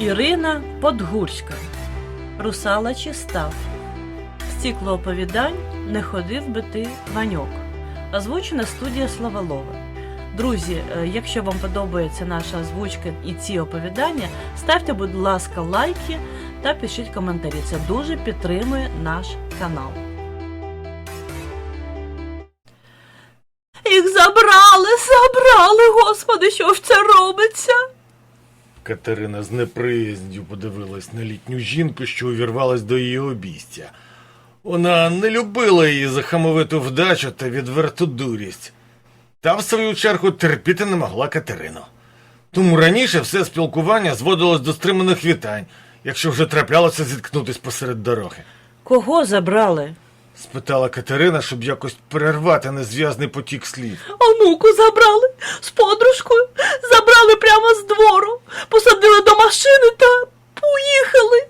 Ірина Подгурська Русалачий став Стікло оповідань Не ходив би ти Ваньок Озвучена студія Славолова Друзі, е, якщо вам подобається наша озвучка і ці оповідання, ставте, будь ласка, лайки та пишіть коментарі. Це дуже підтримує наш канал. Їх забрали, забрали, господи, що ж це робиться? Катерина з неприязнью подивилась на літню жінку, що увірвалась до її обійстя. Вона не любила її за хамовиту вдачу та відверту дурість. Та, в свою чергу, терпіти не могла Катерину. Тому раніше все спілкування зводилось до стриманих вітань, якщо вже траплялося зіткнутись посеред дороги. Кого забрали? Спитала Катерина, щоб якось перервати незв'язний потік слів. Онуку забрали з подружкою, забрали прямо з двору, посадили до машини та поїхали.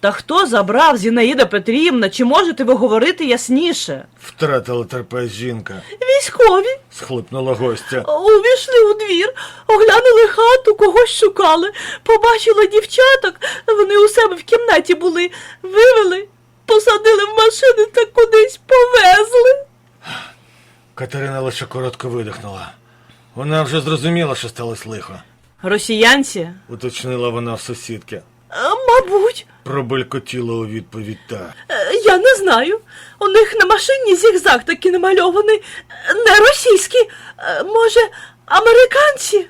Та хто забрав Зінаїда Петрівна? Чи можете ви говорити ясніше? Втратила терпець жінка, Військові схлипнула гостя. увійшли у двір, оглянули хату, когось шукали, побачили дівчаток, вони у себе в кімнаті були, вивели, посадили в машини та кудись повезли. Катерина лише коротко видихнула. Вона вже зрозуміла, що сталося лихо, Росіянці? уточнила вона в сусідки. «Е, Мабуть. Пробелькотіла у відповідь та. Е, Я не знаю. У них на машині зігзаг такий намальований. Е, Не російський. Е, Може, американці?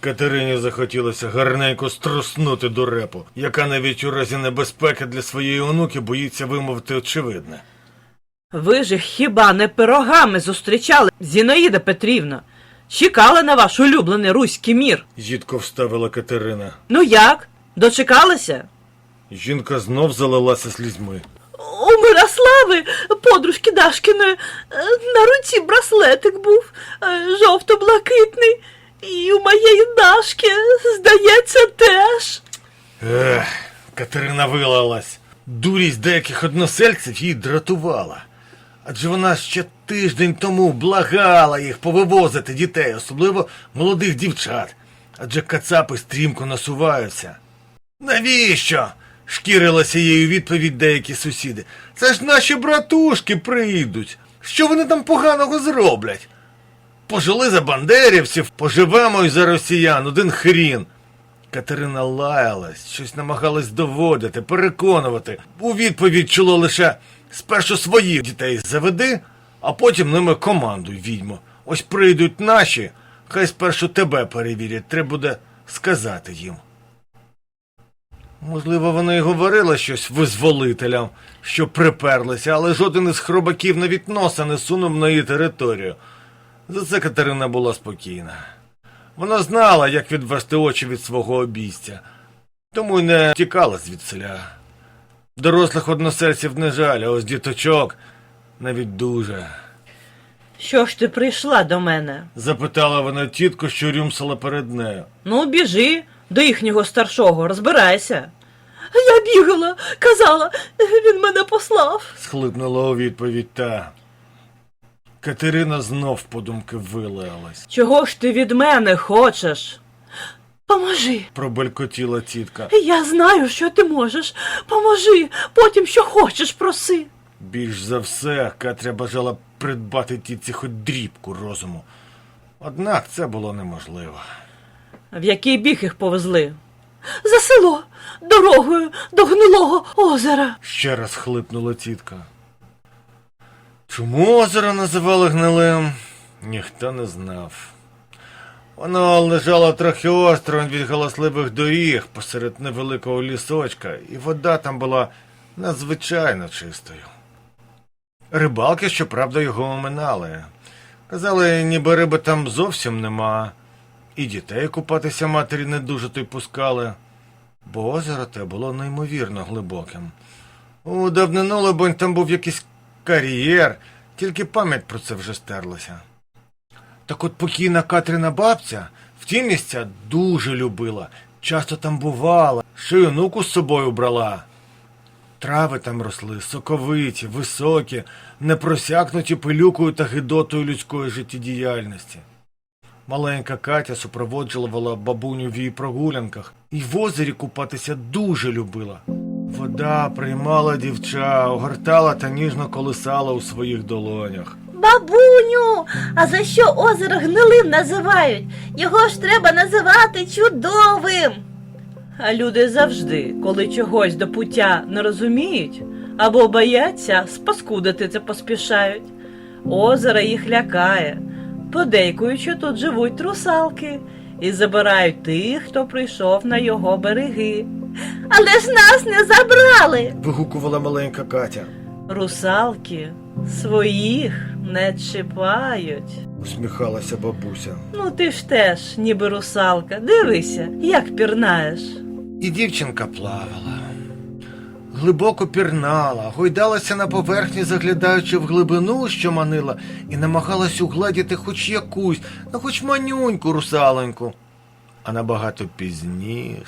Катерині захотілося гарненько струснути до репу, яка навіть у разі небезпеки для своєї онуки боїться вимовити очевидне. Ви ж хіба не пирогами зустрічали, Зінаїда Петрівна? Чекали на ваш улюблений руський мір. Жідко вставила Катерина. Ну як? Дочекалися? Жінка знов залилася слізьми. У Мирослави, подружки Дашкіної, е, на руці браслетик був е, жовто-блакитний. І у моєї Дашки, здається, теж. Ех, Катерина вилалась. Дурість деяких односельців її дратувала. Адже вона ще тиждень тому благала їх повивозити дітей, особливо молодих дівчат. Адже кацапи стрімко насуваються. Навіщо? шкірилася їй у відповідь деякі сусіди. Це ж наші братушки прийдуть. Що вони там поганого зроблять? Пожили за бандерівців, поживемо й за росіян, один хрін. Катерина лаялась, щось намагалась доводити, переконувати. У відповідь чуло лише спершу своїх дітей заведи, а потім ними командуй, відьмо. Ось прийдуть наші, хай спершу тебе перевірять, треба буде сказати їм. Можливо, вона й говорила щось визволителям, що приперлися, але жоден із хробаків навіть носа не сунув на її територію. За це Катерина була спокійна. Вона знала, як відвести очі від свого обійстя, тому й не тікала звідсиля. Дорослих односельців не жаль, а ось діточок навіть дуже. Що ж ти прийшла до мене? Запитала вона тітку, що рюмсала перед нею. Ну, біжи до їхнього старшого, розбирайся. Я бігала, казала, він мене послав. Схлипнула у відповідь та. Катерина знов подумки вилаялась. Чого ж ти від мене хочеш? Поможи. Пробелькотіла тітка. Я знаю, що ти можеш. Поможи, потім що хочеш, проси. Більш за все, Катря бажала придбати тітці хоч дрібку розуму. Однак це було неможливо. В який біг їх повезли? За село, дорогою до гнилого озера. Ще раз хлипнула тітка. Чому озеро називали гнилим, ніхто не знав. Воно лежало трохи осторонь від галасливих доріг посеред невеликого лісочка, і вода там була надзвичайно чистою. Рибалки, щоправда, його оминали. Казали, ніби риби там зовсім нема, і дітей купатися матері не дуже то й пускали, бо озеро те було неймовірно глибоким. У давнину, либонь, там був якийсь кар'єр, тільки пам'ять про це вже стерлася. Так от покійна Катрина бабця в ті місця дуже любила, часто там бувала, ще й онуку з собою брала. Трави там росли, соковиті, високі, не просякнуті пилюкою та гидотою людської життєдіяльності. Маленька Катя супроводжувала бабуню в її прогулянках і в озері купатися дуже любила. Вода приймала дівча, огортала та ніжно колисала у своїх долонях. Бабуню, а за що озеро гнилим називають? Його ж треба називати чудовим. А люди завжди, коли чогось до пуття не розуміють або бояться, спаскудити це поспішають. Озеро їх лякає, подейкують, що тут живуть русалки, і забирають тих, хто прийшов на його береги. Але ж нас не забрали. Вигукувала маленька Катя. Русалки своїх не чіпають. Усміхалася бабуся. Ну ти ж теж, ніби русалка, дивися, як пірнаєш. І дівчинка плавала. Глибоко пірнала, гойдалася на поверхні, заглядаючи в глибину, що манила, і намагалась угладіти хоч якусь, ну хоч манюньку русалоньку. А набагато пізніше,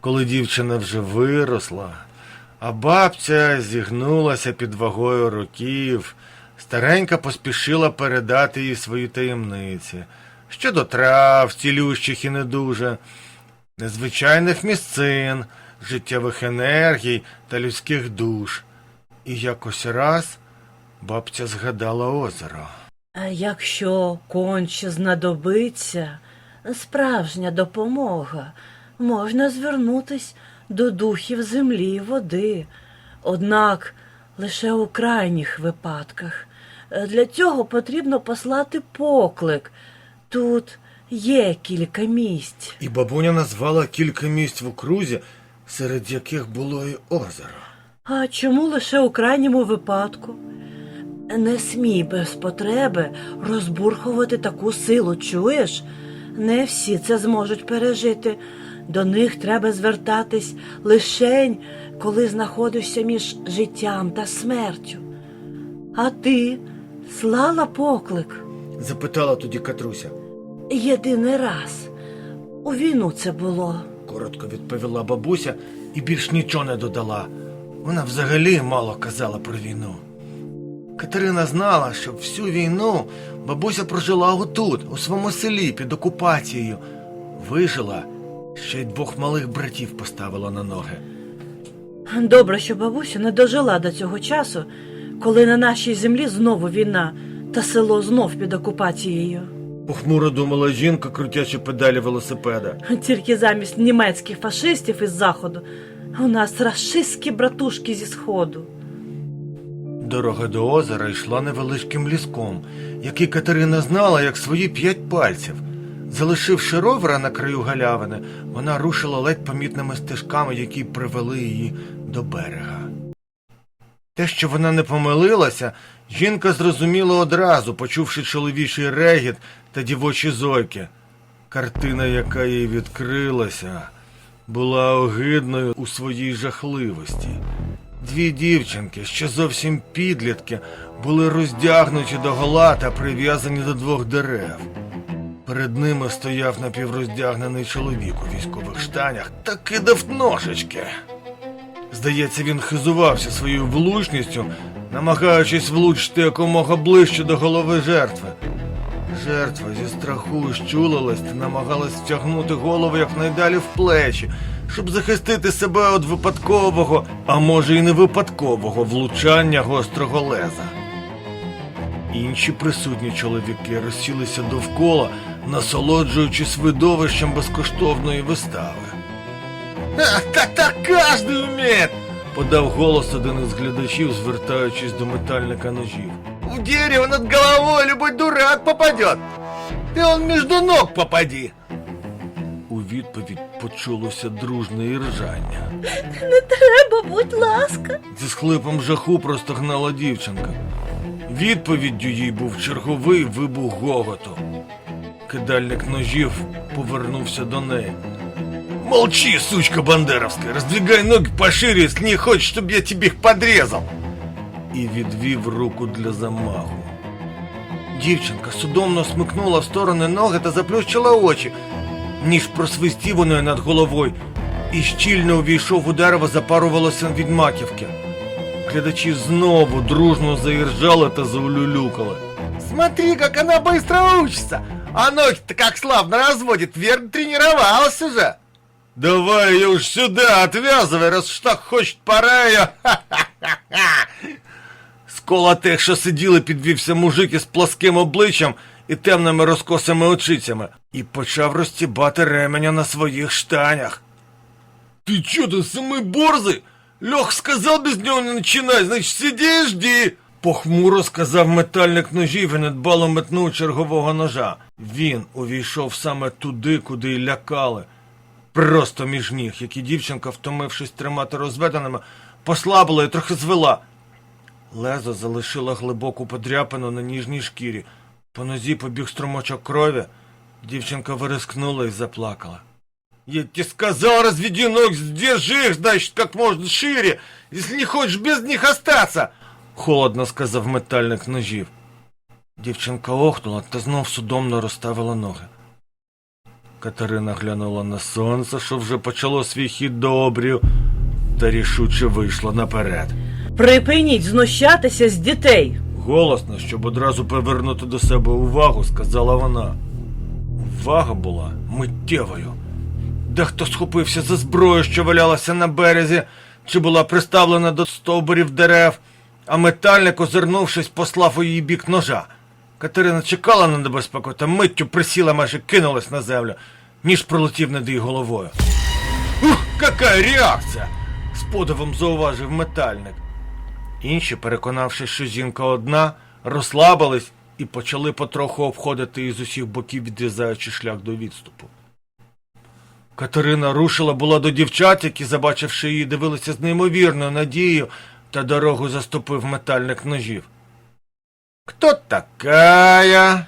коли дівчина вже виросла, а бабця зігнулася під вагою років, старенька поспішила передати їй свої таємниці щодо трав, цілющих і не дуже, незвичайних місцин, життєвих енергій та людських душ. І якось раз бабця згадала озеро. А якщо конче знадобиться справжня допомога, можна звернутись до духів землі і води. Однак лише у крайніх випадках. Для цього потрібно послати поклик. Тут є кілька місць. І бабуня назвала кілька місць в окрузі, серед яких було і озеро. А чому лише у крайньому випадку? Не смій без потреби розбурхувати таку силу, чуєш? Не всі це зможуть пережити. До них треба звертатись лишень, коли знаходишся між життям та смертю. А ти слала поклик Запитала тоді Катруся. єдиний раз. У війну це було. Коротко відповіла бабуся і більш нічого не додала. Вона взагалі мало казала про війну. Катерина знала, що всю війну бабуся прожила отут, у своєму селі під окупацією. Вижила, ще й двох малих братів поставила на ноги. Добре, що бабуся не дожила до цього часу, коли на нашій землі знову війна та село знов під окупацією. Похмуро думала жінка, крутячи педалі велосипеда. Тільки замість німецьких фашистів із заходу у нас рашистські братушки зі сходу. Дорога до озера йшла невеличким ліском, який Катерина знала як свої п'ять пальців. Залишивши ровера на краю галявини, вона рушила ледь помітними стежками, які привели її до берега. Те, що вона не помилилася, жінка зрозуміла одразу, почувши чоловічий регіт та дівочі зойки. Картина, яка їй відкрилася, була огидною у своїй жахливості. Дві дівчинки, ще зовсім підлітки, були роздягнуті до гола та прив'язані до двох дерев. Перед ними стояв напівроздягнений чоловік у військових штанях та кидав ножички. Здається, він хизувався своєю влучністю, намагаючись влучити якомога ближче до голови жертви. Жертва зі страху щулилась та намагалась втягнути голову якнайдалі в плечі, щоб захистити себе від випадкового, а може і не випадкового влучання гострого леза. Інші присутні чоловіки розсілися довкола, насолоджуючись видовищем безкоштовної вистави. Так так кожен вміє! подав голос один із глядачів, звертаючись до метальника ножів. В дерево над головой любой дурак попадет. Ти он між ног попади. У відповідь почулося дружне іржання. Не треба, будь ласка. Зі схлипом жаху простогнала дівчинка. Відповіддю їй був черговий вибух гоготу. Кидальник ножів повернувся до неї. Молчи, сучка бандеровская, раздвигай ноги пошире, если не хочешь, чтобы я тебе их подрезал. І відвів руку для замаху. Дівчинка судомно смикнула в сторони ноги та заплющила очі. Ніж просвистів у неї над головою і щільно увійшов у дерево за пару волосин від маківки. Глядачі знову дружно заіржали та заулюлюкали. Смотри, как она быстро учится! А ноги-то как славно разводит, верно тренировалась уже. Давай ее уж сюда отвязывай, раз уж так хочет, пора ее. З кола тих, що сиділи, підвівся мужик із пласким обличчям і темними розкосими очицями, і почав розтібати ременя на своїх штанях. Ты чё, ты самый борзый? Лех сказав без нього не починай, значить сиди і жди. Похмуро сказав метальник ножів і недбало метнув чергового ножа. Він увійшов саме туди, куди й лякали. Просто між ніг, які дівчинка, втомившись тримати розведеними, послабила і трохи звела. Лезо залишило глибоку подряпину на ніжній шкірі. По нозі побіг струмочок крові. Дівчинка вирискнула і заплакала. Я тебе сказал, разведи ноги, держи их, значит, как можно шире, если не хочешь без них остаться, холодно сказав метальник ножів. Дівчинка охнула та знов судомно розставила ноги. Катерина глянула на сонце, що вже почало свій хід до обрію, та рішуче вийшла наперед. Припиніть знущатися з дітей. Голосно, щоб одразу повернути до себе увагу, сказала вона. Увага була миттєвою. Дехто схопився за зброю, що валялася на березі, чи була приставлена до стовбурів дерев, а метальник, озирнувшись, послав у її бік ножа. Катерина чекала на небезпеку та миттю присіла, майже кинулась на землю, ніж пролетів над її головою. Ух, яка реакція! з подивом зауважив метальник. Інші, переконавшись, що жінка одна, розслабились і почали потроху обходити її з усіх боків, відрізаючи шлях до відступу. Катерина рушила була до дівчат, які, забачивши її, дивилися з неймовірною надією, та дорогу заступив метальник ножів. Хто такая?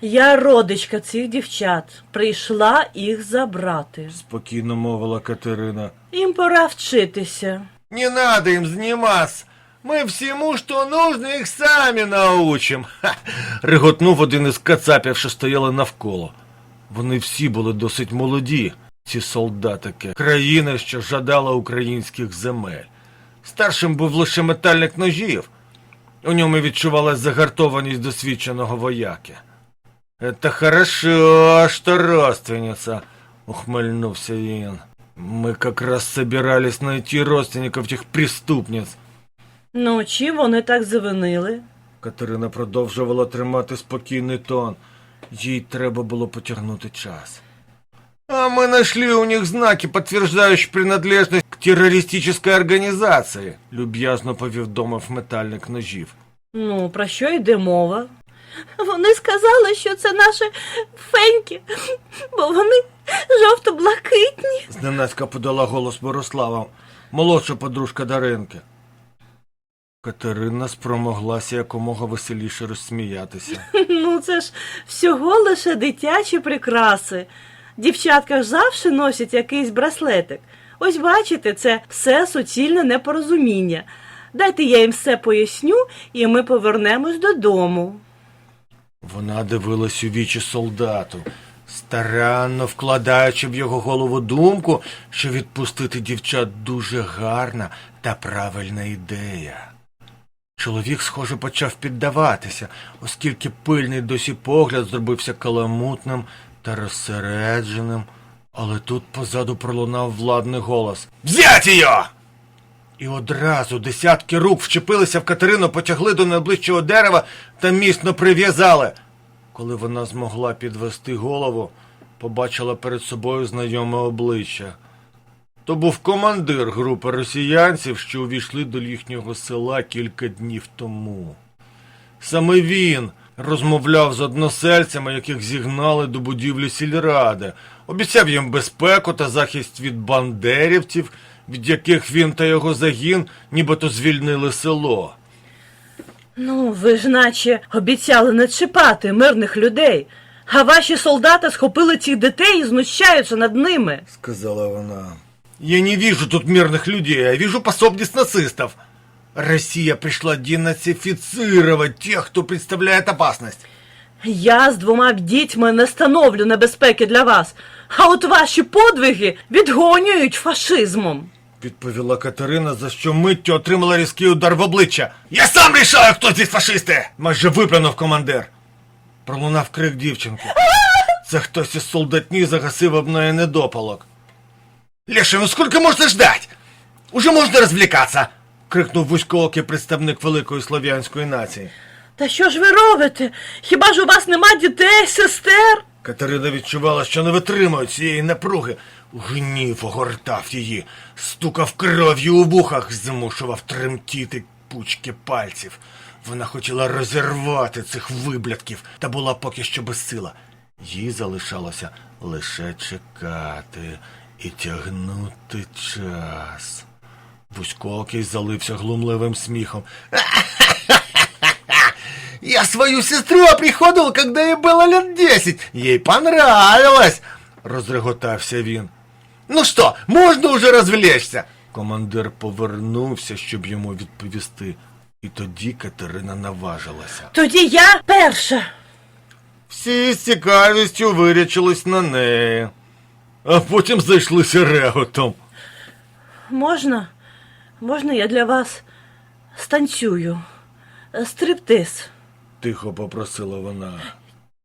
Я родичка цих дівчат. Прийшла їх забрати. спокійно мовила Катерина. Їм пора вчитися. Не надо им заниматься. Мы всему, что нужно, их самі научим. Ха! реготнув один із кацапів, що стояли навколо. Вони всі були досить молоді, ці солдатики. Країна, що жадала українських земель. Старшим був лише метальник ножів. У ньому відчувалась загартованість досвідченого вояки. Это хорошо, что родственница, ухмыльнулся він. Мы как раз собирались найти родственников этих преступниц. Ну, чим вони так завинили? Катерина продовжувала тримати спокійний тон. Їй треба було потягнути час. А мы нашли у них знаки, подтверждающие принадлежность к террористической организации, люб'язно повідомив метальник ножів. Ну, про що йде мова? Вони сказали, що це наші феньки, бо вони жовто-блакитні. Зненацька подала голос Мирослава, молодша подружка Даринки. Катерина спромоглася якомога веселіше розсміятися. Ну, це ж всього лише дитячі прикраси. Дівчатка завжди носять якийсь браслетик. Ось бачите, це все суцільне непорозуміння. Дайте я їм все поясню, і ми повернемось додому. Вона дивилась у вічі солдату, старанно вкладаючи в його голову думку, що відпустити дівчат дуже гарна та правильна ідея. Чоловік, схоже, почав піддаватися, оскільки пильний досі погляд зробився каламутним та розсередженим, але тут позаду пролунав владний голос Взять її! І одразу десятки рук вчепилися в Катерину, потягли до найближчого дерева та міцно прив'язали. Коли вона змогла підвести голову, побачила перед собою знайоме обличчя. То був командир групи росіянців, що увійшли до їхнього села кілька днів тому. Саме він розмовляв з односельцями, яких зігнали до будівлі сільради, обіцяв їм безпеку та захист від бандерівців, від яких він та його загін нібито звільнили село. Ну, ви ж наче обіцяли не чіпати мирних людей, а ваші солдати схопили цих дітей і знущаються над ними. сказала вона. Я не вижу тут мирных людей, я вижу пособниц нацистов. Россия пришла денацифицировать тех, кто представляет опасность. Я з двома дітьми не становлю небезпеки для вас, а от ваші подвиги відгонюють фашизмом. Відповіла Катерина, за що миттю отримала різкий удар в обличчя. Я сам рішаю, хто здесь фашисти! майже виплюнув командир. Пролунав крик дівчинки. Це хтось із солдатні загасив об неї недопалок. Леша, ну сколько можна ждать? Уже можна розвлікатися? Крикнув вузькоокий представник великої слов'янської нації. Та що ж ви робите? Хіба ж у вас нема дітей, сестер? Катерина відчувала, що не витримує цієї напруги. Гнів огортав її, стукав кров'ю у вухах, змушував тремтіти пучки пальців. Вона хотіла розірвати цих виблядків, та була поки що безсила. Їй залишалося лише чекати і тягнути час. Вузькоокий залився глумливим сміхом. Я свою сестру оприходовал, когда ей было лет десять. Ей понравилось, розреготався він. Ну що, можна уже розвлечься? Командир повернувся, щоб йому відповісти. І тоді Катерина наважилася. Тоді я перша. Всі з цікавістю вирячились на неї, а потім зайшлися реготом. Можна? Можна я для вас станцюю? Е, Стриптиз. Тихо попросила вона.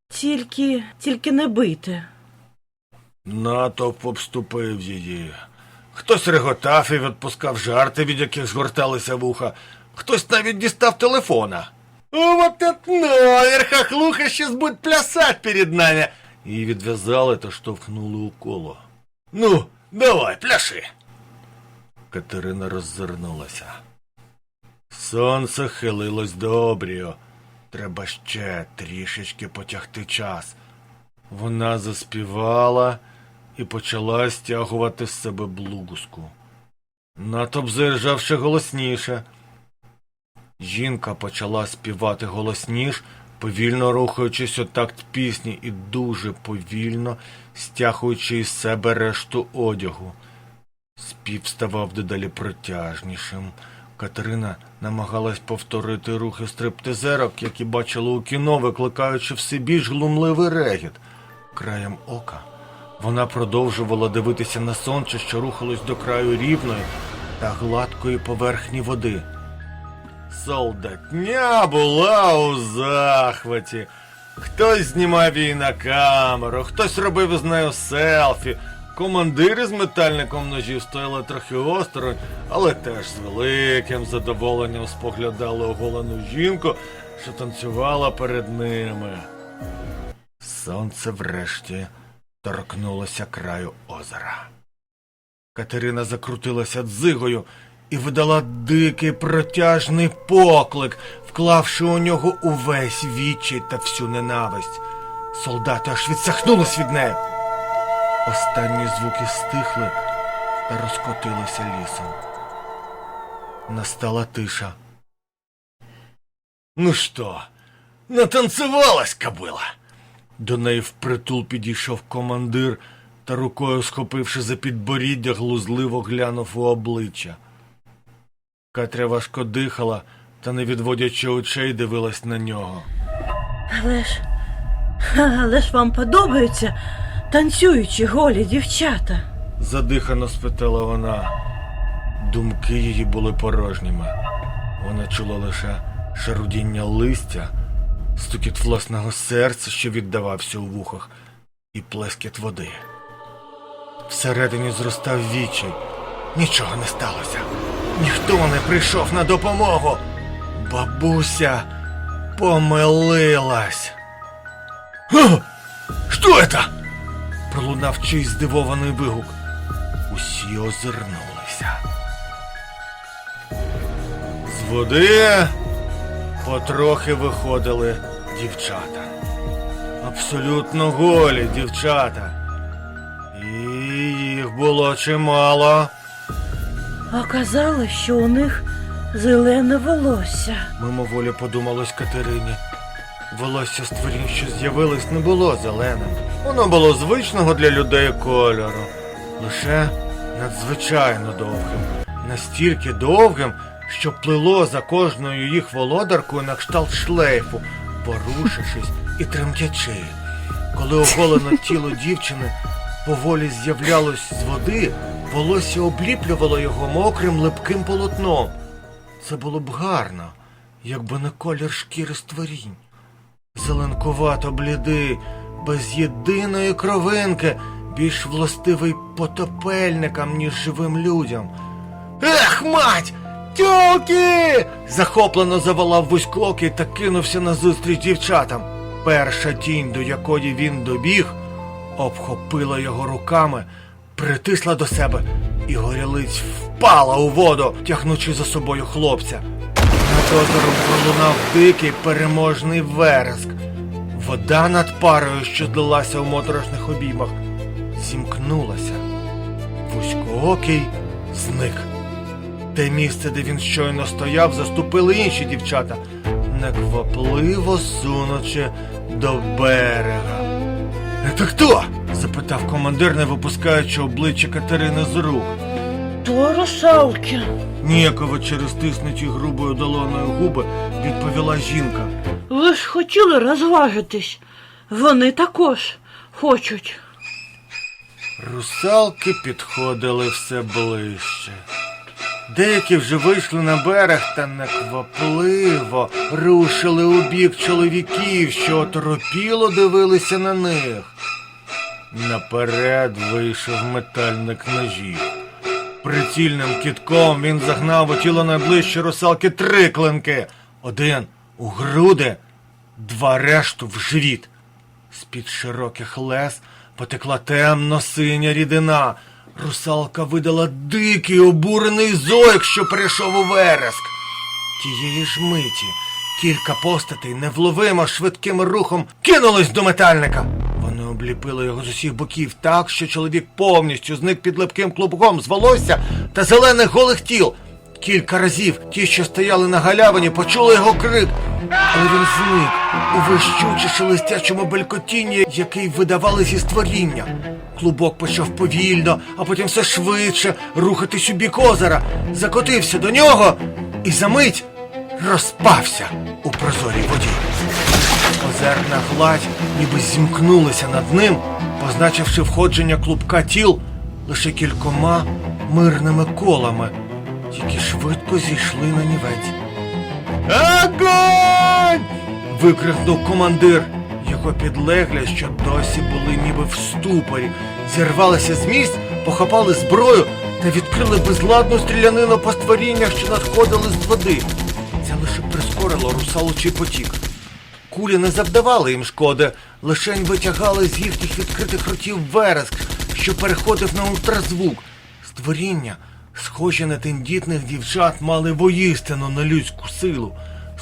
Тільки, тільки не бийте. Натовп обступив її. Хтось реготав і відпускав жарти, від яких згорталися вуха. Хтось навіть дістав телефона. О, вот этот номер, хохлуха сейчас будет плясать перед нами. Її відв'язали та штовхнули у коло. Ну, давай, пляши. Катерина роззирнулася. Сонце хилилось до обрію. Треба ще трішечки потягти час. Вона заспівала і почала стягувати з себе блузку. Натовп заіржав ще голосніше. Жінка почала співати голосніш, повільно рухаючись у такт пісні і дуже повільно стягуючи із себе решту одягу. Спів ставав дедалі протяжнішим. Катерина намагалась повторити рухи стриптизерок, які бачила у кіно, викликаючи все більш глумливий регіт. Краєм ока вона продовжувала дивитися на сонце, що рухалось до краю рівної та гладкої поверхні води. Солдатня була у захваті. Хтось знімав її на камеру, хтось робив з нею селфі. Командири з метальником ножів стояли трохи осторонь, але теж з великим задоволенням споглядали оголену жінку, що танцювала перед ними. Сонце врешті торкнулося краю озера. Катерина закрутилася дзигою і видала дикий протяжний поклик, вклавши у нього увесь відчай та всю ненависть. Солдати аж відсахнулись від неї. Останні звуки стихли та розкотилися лісом. Настала тиша. Ну що, натанцевалась кобила? До неї впритул підійшов командир та рукою схопивши за підборіддя, глузливо глянув у обличчя. Катря важко дихала та, не відводячи очей, дивилась на нього. Але ж. Але ж вам подобаються танцюючі голі дівчата. Задихано спитала вона. Думки її були порожніми. Вона чула лише шарудіння листя, стукіт власного серця, що віддавався у вухах, і плескіт води. Всередині зростав відчай. Нічого не сталося. Ніхто не прийшов на допомогу. Бабуся помилилась. Що это? Пролунав чийсь здивований вигук. Усі озирнулися. З води потрохи виходили дівчата. Абсолютно голі дівчата. І їх було чимало. Оказалось, що у них зелене волосся. Мимоволі подумалось Катерині. Волосся створінь, що з'явилось, не було зеленим. Воно було звичного для людей кольору. Лише надзвичайно довгим. Настільки довгим, що плило за кожною їх володаркою на кшталт шлейфу, порушившись і тремтячи. Коли оголене тіло дівчини поволі з'являлось з води, волосся обліплювало його мокрим липким полотном. Це було б гарно, якби не колір шкіри створінь. Зеленкувато блідий, без єдиної кровинки, більш властивий потопельникам, ніж живим людям. Ех, мать! Тюки! захоплено заволав вузькокий та кинувся назустріч дівчатам. Перша тінь, до якої він добіг, обхопила його руками, притисла до себе, і горілиць впала у воду, тягнучи за собою хлопця. Озером пролунав дикий переможний вереск. Вода над парою, що злилася у моторошних обіймах, зімкнулася. Вузькоокий зник. Те місце, де він щойно стояв, заступили інші дівчата, неквапливо сунучи до берега. Це хто? запитав командир, не випускаючи обличчя Катерини з рук. То русалки. Ніяково через тиснуті грубою долоною губи відповіла жінка. Ви ж хотіли розважитись. Вони також хочуть. Русалки підходили все ближче. Деякі вже вийшли на берег та неквапливо рушили у бік чоловіків, що оторопіло дивилися на них. Наперед вийшов метальник ножів. Прицільним кітком він загнав у тіло найближчі русалки три клинки. Один у груди, два решту в живіт. З-під широких лез потекла темно-синя рідина. Русалка видала дикий обурений зойк, що прийшов у вереск. Тієї ж миті кілька постатей невловимо швидким рухом кинулись до метальника. Вони його з усіх боків так, що чоловік повністю зник під липким клубком з волосся та зелених голих тіл. Кілька разів ті, що стояли на галявині, почули його крик, але він зник у вищуче шелестячому белькотінні, який видавали зі створіння. Клубок почав повільно, а потім все швидше рухатись у бік озера, закотився до нього і за мить розпався у прозорій воді. Озерна гладь ніби зімкнулася над ним, позначивши входження клубка тіл лише кількома мирними колами, які швидко зійшли на нівець. Огонь! викрикнув командир. Його підлеглі, що досі були ніби в ступорі, зірвалися з місць, похопали зброю та відкрили безладну стрілянину по створіннях, що надходили з води. Це лише прискорило русалочий потік. Кулі не завдавали їм шкоди, лишень витягали з їхніх відкритих ротів вереск, що переходив на ультразвук. Створіння, схожі на тендітних дівчат, мали воїстину на людську силу.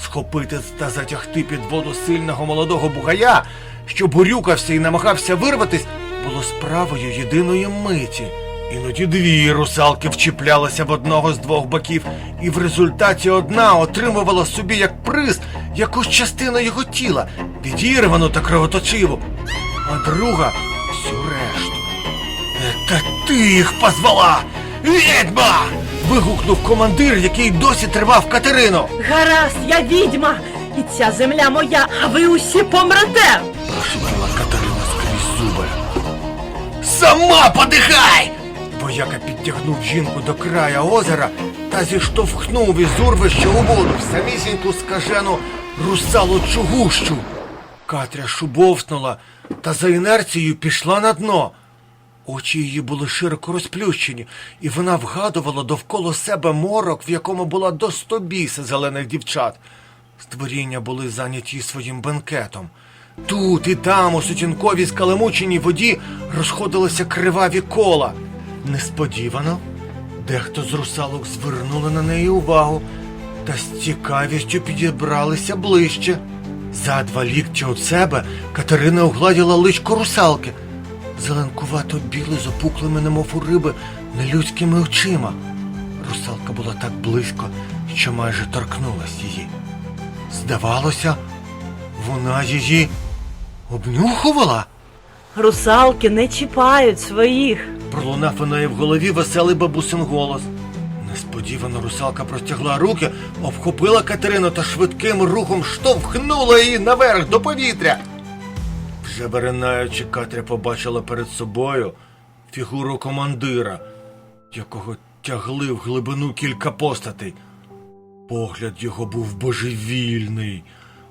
Схопити та затягти під воду сильного молодого бугая, що бурюкався і намагався вирватись, було справою єдиної миті. Іноді дві русалки вчіплялися в одного з двох боків, і в результаті одна отримувала собі як приз якусь частину його тіла, відірвану та кровоточиву, а друга всю решту. Це ти їх позвала! Відьма! вигукнув командир, який досі тривав Катерину. Гаразд, я відьма, і ця земля моя, а ви усі помрете. Прошипіла Катерина скрізь зуби. Сама подихай! Вояка підтягнув жінку до края озера та зіштовхнув із урвища у воду в самісіньку скажену русалочу гущу. Катря шубовснула та за інерцією пішла на дно. Очі її були широко розплющені, і вона вгадувала довкола себе морок, в якому була до сто біса зелених дівчат. Створіння були зайняті своїм бенкетом. Тут і там, у сутінковій скалемученій воді, розходилися криваві кола. Несподівано дехто з русалок звернули на неї увагу та з цікавістю підібралися ближче. За два лікті від себе Катерина огладіла личко русалки. Зеленкувато біле з опуклими, немов у риби, нелюдськими очима. Русалка була так близько, що майже торкнулась її. Здавалося, вона її обнюхувала. Русалки не чіпають своїх. Пролунав у неї в голові веселий бабусин голос. Несподівано русалка простягла руки, обхопила Катерину та швидким рухом штовхнула її наверх до повітря. Вже виринаючи, Катря побачила перед собою фігуру командира, якого тягли в глибину кілька постатей. Погляд його був божевільний.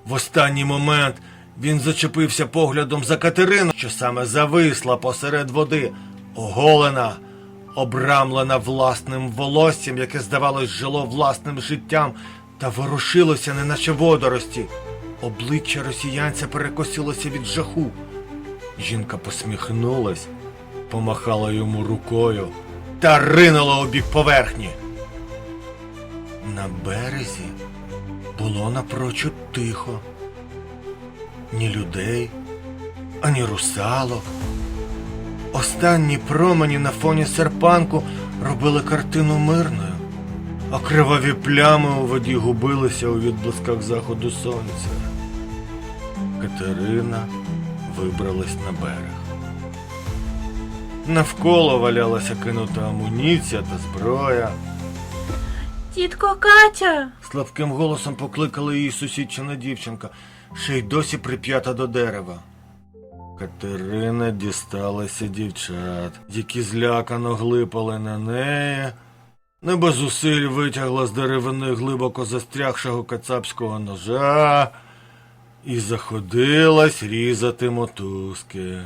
В останній момент Він зачепився поглядом за Катерину, що саме зависла посеред води, оголена, обрамлена власним волоссям, яке, здавалось, жило власним життям та ворушилося, неначе водорості. Обличчя росіянця перекосилося від жаху. Жінка посміхнулась, помахала йому рукою та ринула у бік поверхні. На березі було напрочуд тихо. Ні людей, ані русалок. Останні промені на фоні серпанку робили картину мирною, а криваві плями у воді губилися у відблисках заходу сонця. Катерина вибралась на берег. Навколо валялася кинута амуніція та зброя. Тітко Катя. Слабким голосом покликала її сусідчина дівчинка, ще й досі прип'ята до дерева. Катерина дісталася дівчат, які злякано глипали на неї, не без зусиль витягла з деревини глибоко застрягшого кацапського ножа і заходилась різати мотузки.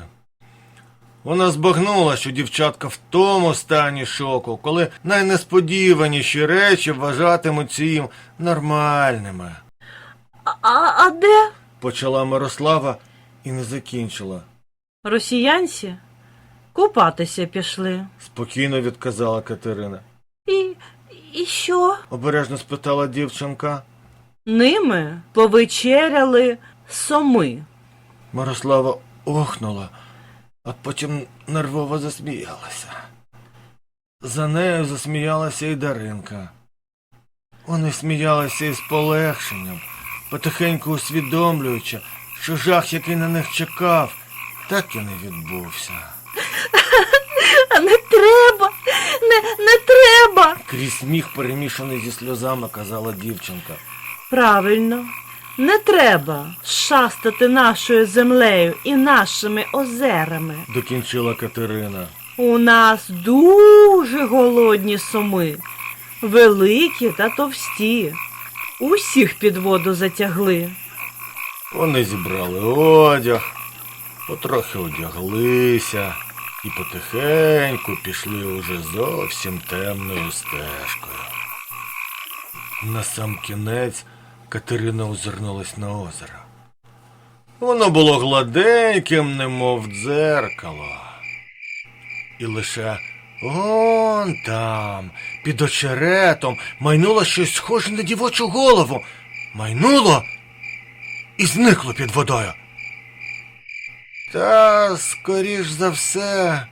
Вона збагнула, що дівчатка в тому стані шоку, коли найнесподіваніші речі вважатимуться їм нормальними. А, а, а де? Почала Мирослава і не закінчила. Росіянці купатися пішли. Спокійно відказала Катерина. І, і що? Обережно спитала дівчинка. Ними повечеряли соми. Мирослава охнула, а потім нервово засміялася. За нею засміялася і Даринка. Вони сміялися із полегшенням, потихеньку усвідомлюючи, що жах, який на них чекав, так і не відбувся. А не треба, не, не треба. Крізь сміх, перемішаний зі сльозами, казала дівчинка. Правильно, не треба шастати нашою землею і нашими озерами. Докінчила Катерина. У нас дуже голодні соми, великі та товсті. Усіх під воду затягли. Вони зібрали одяг, потрохи одяглися і потихеньку пішли уже зовсім темною стежкою. На сам кінець Катерина озирнулась на озеро. Воно було гладеньким, немов дзеркало. І лише он там, під очеретом, майнуло щось схоже на дівочу голову. Майнуло і зникло під водою. Та, скоріш за все,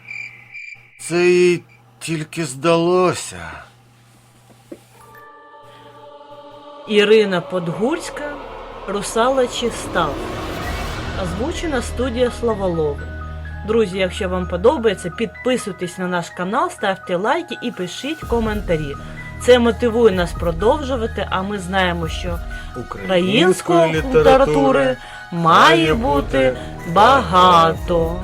це їй тільки здалося. Ірина Подгурська, Русалочі став. Озвучена студія Славолови. Друзі, якщо вам подобається, підписуйтесь на наш канал, ставте лайки і пишіть коментарі. Це мотивує нас продовжувати, а ми знаємо, що української літератури має бути багато.